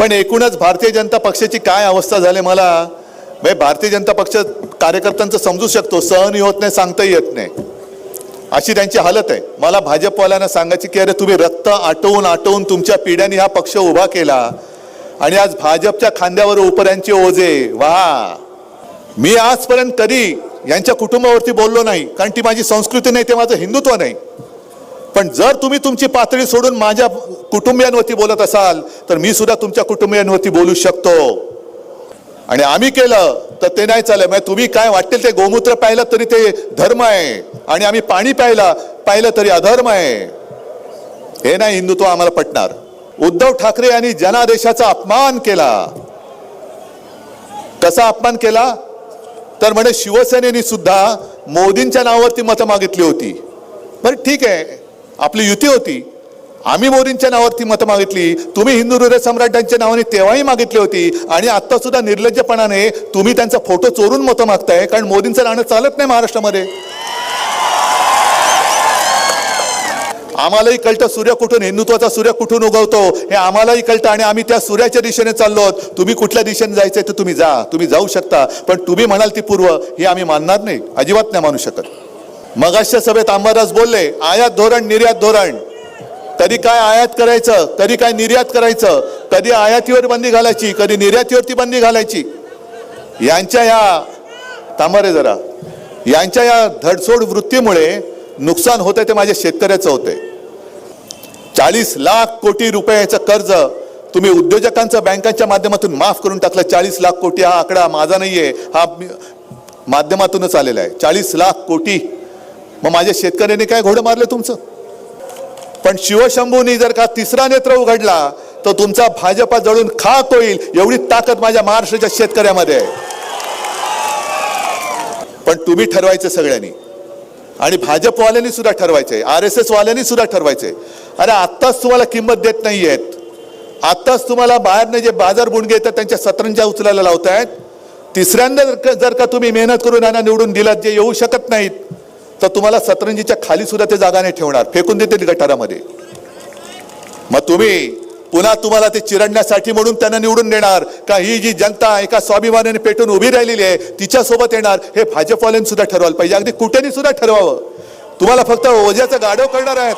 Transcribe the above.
पण एकूणच भारतीय जनता पक्षाची काय अवस्था झाली मला? भाई भारतीय जनता पक्ष कार्यकर्त्यांचं समजू शकतो सहनही होत नाही सांगताही येत नाही. अशी त्यांची हालत आहे. मला भाजपवाल्यांना सांगायची की अरे तुम्ही रक्त आटवून आटवून तुमच्या पिढ्यांनी हा पक्ष उभा केला आणि आज भाजपच्या खांद्यावर उपऱ्यांचे ओझे. वा मी आजपर्यंत कधी यांच्या कुटुंबावरती बोललो नाही कारण ती माझी संस्कृती नाही ते माझं हिंदुत्व नाही. पण जर तुम्ही तुमची पातळी सोडून माझ्या कुटुंबियांवरती बोलत असाल तर मी सुद्धा तुमच्या कुटुंबियांवरती बोलू शकतो. आणि आम्ही केलं तर ते नाही चालेल म्हणजे तुम्ही काय वाटेल ते गोमूत्र पाहिलं तरी ते धर्म आहे. आणि आम्ही पाणी प्यायला पाहिलं तरी अधर्म आहे. हे नाही हिंदुत्व आम्हाला पटणार. उद्धव ठाकरे यांनी जनादेशाचा अपमान केला. कसा अपमान केला? तर म्हणे शिवसेनेने सुद्धा मोदींच्या नावावरती मतं मागितली होती. बरं ठीक आहे. आपली युती होती. आम्ही मोदींच्या नावावरती मतं मागितली तुम्ही हिंदू हृदय सम्राटांच्या नावाने तेव्हाही मागितली होती आणि आता सुद्धा निर्लज्जपणाने तुम्ही त्यांचा फोटो चोरून मतं मागताय कारण मोदींचं राहणं चालत नाही महाराष्ट्रामध्ये. आम्हालाही कळतं सूर्य कुठून हिंदुत्वाचा सूर्य कुठून उगवतो हे आम्हालाही कळतं आणि आम्ही त्या सूर्याच्या दिशेने चाललो आहोत. तुम्ही कुठल्या दिशेने जायचंय तर तुम्ही जा तुम्ही जाऊ शकता पण तुम्ही म्हणाल ती पूर्व हे आम्ही मानणार नाही अजिबात नाही मानू शकत. मगाशच्या सभेत अंबादास बोलले आयात धोरण निर्यात धोरण. कधी काय आयात करायचं कधी काय निर्यात करायचं कधी आयातीवर बंदी घालायची कधी निर्यातीवरती बंदी घालायची. यांच्या या तांबारे जरा. यांच्या या धडसोड वृत्तीमुळे नुकसान होतंय ते माझ्या शेतकऱ्याचं होतंय. चाळीस लाख कोटी रुपयाचं कर्ज तुम्ही उद्योजकांचं बँकांच्या माध्यमातून माफ करून टाकलं. चाळीस लाख कोटी हा आकडा माझा नाहीये हा माध्यमातूनच आलेला आहे. चाळीस लाख कोटी. मग माझ्या शेतकऱ्याने काय घोडं मारलं तुमचं? पण शिवशंभूनी जर का तिसरा नेत्र उघडला तर तुमचा भाजपा जळून खाक होईल एवढी ताकद माझ्या महाराष्ट्राच्या शेतकऱ्यामध्ये आहे. पण तुम्ही ठरवायचं सगळ्यांनी. आणि भाजपवाल्यांनी सुद्धा ठरवायचंय आर एस एसवाल्यांनी सुद्धा ठरवायचंय अरे आत्ताच तुम्हाला किंमत देत नाही आहेत आत्ताच तुम्हाला बाहेरनं जे बाजार बुणगे येतात त्यांच्या सतरंजा उचलायला लावतायत. तिसऱ्यांदा जर का- जर का तुम्ही मेहनत करून यांना निवडून दिलात जे येऊ शकत नाहीत तर तुम्हाला सतरंजीच्या खाली सुद्धा ते जागा नाही ठेवणार. फेकून देतील गटारामध्ये. मग तुम्ही पुन्हा तुम्हाला ते चिरडण्यासाठी म्हणून त्यांना निवडून देणार. का ही जी जनता एका स्वाभिमानाने पेटून उभी राहिलेली आहे तिच्या सोबत येणार हे भाजपवाल्यांनी सुद्धा ठरवायला पाहिजे. अगदी कुठेनी सुद्धा ठरवावं. तुम्हाला फक्त ओझ्याचं गाढव करणार आहेत.